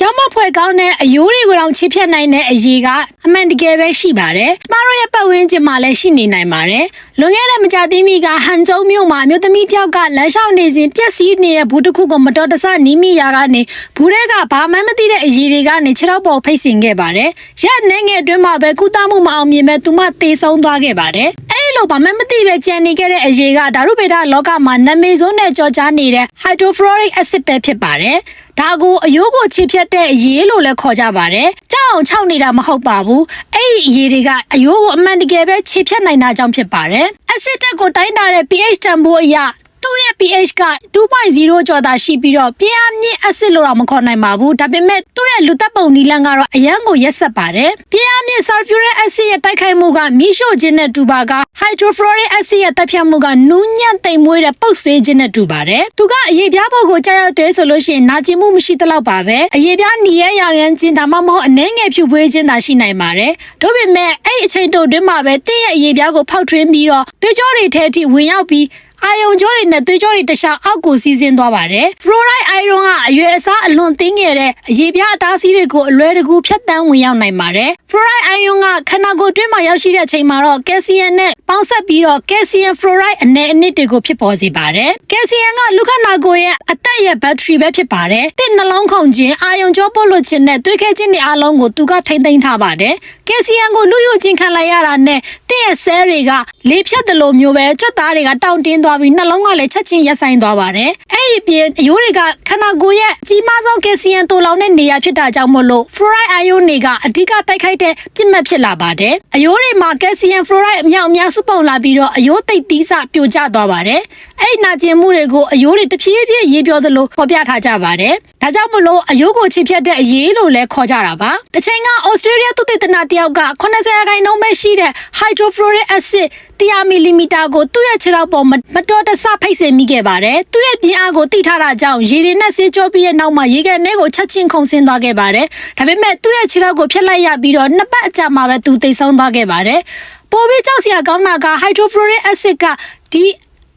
ကျောင်းမဖွဲ့ကောင်းတဲ့အယိုးတွေကိုတောင်ချစ်ဖြတ်နိုင်တဲ့အရေးကအမှန်တကယ်ပဲရှိပါတယ်။ကျမတို့ရဲ့ပတ်ဝန်းကျင်မှာလည်းရှိနေနိုင်ပါတယ်။လွန်ခဲ့တဲ့မကြသေးမီကဟန်ကျုံမြို့မှာအမျိုးသမီးတစ်ယောက်ကလမ်းလျှောက်နေစဉ်ပြက်စီးနေတဲ့ဘူးတစ်ခုကိုမတော်တဆနီးမိရာကနေဘူးတွေကဘာမှမသိတဲ့အရေးတွေကနေခြေထောက်ပေါ်ဖိတ်ဆင်ခဲ့ပါတယ်။ရက်နေငယ်အတွင်းမှာပဲကုသမှုမအောင်မြင်မဲ့သူမသေဆုံးသွားခဲ့ပါတယ်။ အဲဒီလိုဘာမှမသိပဲကြံနေခဲ့တဲ့အရေးကဓာတုဗေဒလောကမှာနာမည်ဆိုးနဲ့ကြော်ကြားနေတဲ့ hydrofluoric acid ပဲဖြစ်ပါတယ်။ဒါကိုအယိုးကိုခြေဖြတ်တဲ့အရေးလို့လည်းခေါ်ကြပါတယ်။ကြောက်အောင်ခြောက်နေတာမဟုတ်ပါဘူး။အဲ့ဒီအရေးတွေကအယိုးကိုအမှန်တကယ်ပဲခြေဖြတ်နိုင်တာကြောင့်ဖြစ်ပါတယ်။ acid တက်ကိုတိုင်းတာတဲ့ pH တန်ဖိုးအရ သူ့ရဲ့ pH က2.0ကျော်သာရှိပြီးတော့ပြင်းအားမြင့် acid လို့တော့မခေါ်နိုင်ပါဘူးဒါပေမဲ့သူ့ရဲ့လူသက်ပုံနီလန်းကတော့အရန်ကိုရက်ဆက်ပါတယ်ပြင်းအားမြင့် sulfuric acid ရဲ့တိုက်ခိုက်မှုကမီးရှို့ခြင်းနဲ့တူပါက hydrofluoric acid ရဲ့တပ်ဖြတ်မှုကနူးညံ့သိမ်မွေးတဲ့ပုတ်ဆွေးခြင်းနဲ့တူပါတယ်သူကအရေးပြားဖို့ကိုကြောက်ရောက်တယ်ဆိုလို့ရှိရင်နာကျင်မှုမရှိသလောက်ပါပဲအရေးပြားနီရဲရရန်ခြင်းဒါမှမဟုတ်အနှဲငယ်ဖြူပွေးခြင်းသာရှိနိုင်ပါတယ်ဒါပေမဲ့အဲ့ဒီအချိန်တုန်းတွင်းမှာပဲတင့်ရဲ့အရေးပြားကိုဖောက်ထွင်းပြီးတော့တွေးကြောတွေထဲထိဝင်ရောက်ပြီး အာယုံကြောတွေနဲ့သွေးကြောတွေတခြားအောက်ကိုစီးဆင်းသွားပါတယ်။ fluoride iron ကအရွယ်အစားအလွန်သင်းငယ်တဲ့အရေးပြားအတားဆီးတွေကိုအလွယ်တကူဖြတ်တန်းဝင်ရောက်နိုင်ပါတယ်။ fluoride iron ကခန္ဓာကိုယ်တွင်းမှာရောက်ရှိတဲ့အချိန်မှာတော့ကယ်လ်ဆီယမ်နဲ့ပေါင်းစပ်ပြီးတော့ကယ်လ်ဆီယမ် fluoride အနယ်အနှစ်တွေကိုဖြစ်ပေါ်စေပါတယ်။ကယ်လ်ဆီယမ်ကလူခန္ဓာကိုယ်ရဲ့အသက်ရဲ့ဘက်ထရီပဲဖြစ်ပါတယ်။တစ်နှလုံးခုန်ခြင်းအာယုံကြောပို့လို့ခြင်းနဲ့သွေးခဲခြင်းတွေအားလုံးကိုသူကထိမ့်သိမ်းထားပါတယ်။ကယ်လ်ဆီယမ်ကိုလူယူခြင်းခံလိုက်ရတာနဲ့တစ်ရဲ့ဆဲတွေကလေဖြတ်တယ်လို့မျိုးပဲကြွက်သားတွေကတောင့်တင်းသွားပြီးနှလုံးကလည်းချက်ချင်းရက်ဆိုင်သွားပါတယ်။အဲ့ ဒီပြင်အယိုးတွေကခန္ဓာကိုယ်ရဲ့အကြီးမားဆုံးကယ်လ်ဆီယမ်တိုလောင်တဲ့နေရာဖြစ်တာကြောင့်မို့လို့ fluoride ion တွေကအဓိကတိုက်ခိုက်တဲ့ပြစ်မှတ်ဖြစ်လာပါတယ်။အယိုးတွေမှာကယ်လ်ဆီယမ် fluoride အမြောက်အများစုပုံလာပြီးတော့အယိုးသိပ်သီးစပြိုကျသွားပါတယ်။အဲ့ဒီနာကျင်မှုတွေကိုအယိုးတွေတဖြည်းဖြည်းရေးပြောသလိုဖော်ပြထားကြပါတယ်။ဒါကြောင့်မလို့အယိုးကိုချစ်ဖြတ်တဲ့အရေးလို့လည်းခေါ်ကြတာပါ။တစ်ချိန်ကဩစတြေးလျသုတေသနတယောက်က80ရာခိုင်နှုန်းပဲရှိတဲ့ hydrofluoric acid 100မီလီမီတာကိုသူ့ရဲ့ခြေထောက်ပေါ်မှာမတော်တဆဖိတ်ဆင်မိခဲ့ပါတယ်။သူ့ရဲ့ပြင်းအားကိုတိထားတာကြောင့်ရေတွေနဲ့ဆေးကြောပြီးတဲ့နောက်မှာရေကန်ထဲကိုချက်ချင်းခုန်ဆင်းသွားခဲ့ပါတယ်။ဒါပေမဲ့သူ့ရဲ့ခြေထောက်ကိုဖျက်လိုက်ရပြီးတော့နှစ်ပတ်အကြာမှာပဲသူတိတ်ဆုံးသွားခဲ့ပါတယ်။ပိုပြီးကြောက်စရာကောင်းတာက hydrofluoric acid ကဒီ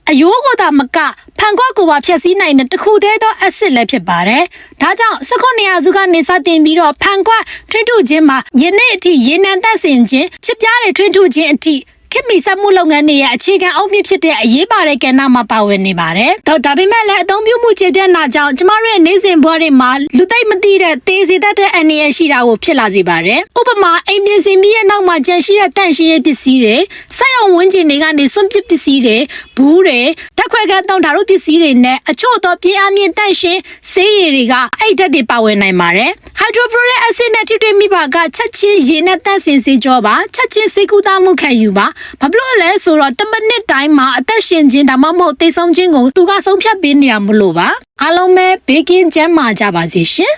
အယိုးကိုသာမကဖန်ခွက်ကိုပါဖျက်ဆီးနိုင်တဲ့တစ်ခုတည်းသော acid လည်းဖြစ်ပါတယ်။ဒါကြောင့်19ရာစုကနေစတင်ပြီးတော့ဖန်ခွက်ထွင်းထုခြင်းမှာယနေ့အထိရေနံတက်ဆင်ခြင်းချစ်ပြားတွေထွင်းထုခြင်းအထိ ခေတ်မီစက်မှုလုပ်ငန်းတွေရဲ့အခြေခံအုတ်မြစ်ဖြစ်တဲ့အရေးပါတဲ့ကဏ္ဍမှာပါဝင်နေပါတယ်။တော့ဒါပေမဲ့လည်းအသုံးပြုမှုခြေပြတ်နာကြောင့်ကျမတို့ရဲ့နေ့စဉ်ဘဝတွေမှာလူသိမ့်မသိတဲ့သေစေတတ်တဲ့အန္တရာယ်ရှိတာကိုဖြစ်လာစေပါတယ်။ဥပမာအိမ်ပြင်ဆင်ပြီးရဲ့နောက်မှာကြန့်ရှိတဲ့တန့်ရှင်းရေးပစ္စည်းတွေစက်ရုံဝန်းကျင်တွေကနေစွန့်ပစ်ပစ္စည်းတွေဘူးတွေ ဓာတ်ခွဲခန်းတောင်းဓာတ်ပစ္စည်းတွေနဲ့အချို့သောပြင်းအားမြင့်တန့်ရှင်းဆေးရည်တွေကအဲ့ဓာတ်တွေပါဝင်နိုင်ပါတယ်။ hydrofluoric acid နဲ့ထိတွေ့မိပါကချက်ချင်းရေနဲ့တန့်စင်စေကြောပါချက်ချင်းစေကူသားမှုခံယူပါဘာဖြစ်လို့လဲဆိုတော့တစ်မိနစ်တိုင်းမှာအသက်ရှင်ခြင်းဒါမှမဟုတ်သေဆုံးခြင်းကိုသူကဆုံးဖြတ်ပေးနေရမလို့ပါအားလုံးပဲဘေးကင်းကျန်းမာကြပါစေရှင်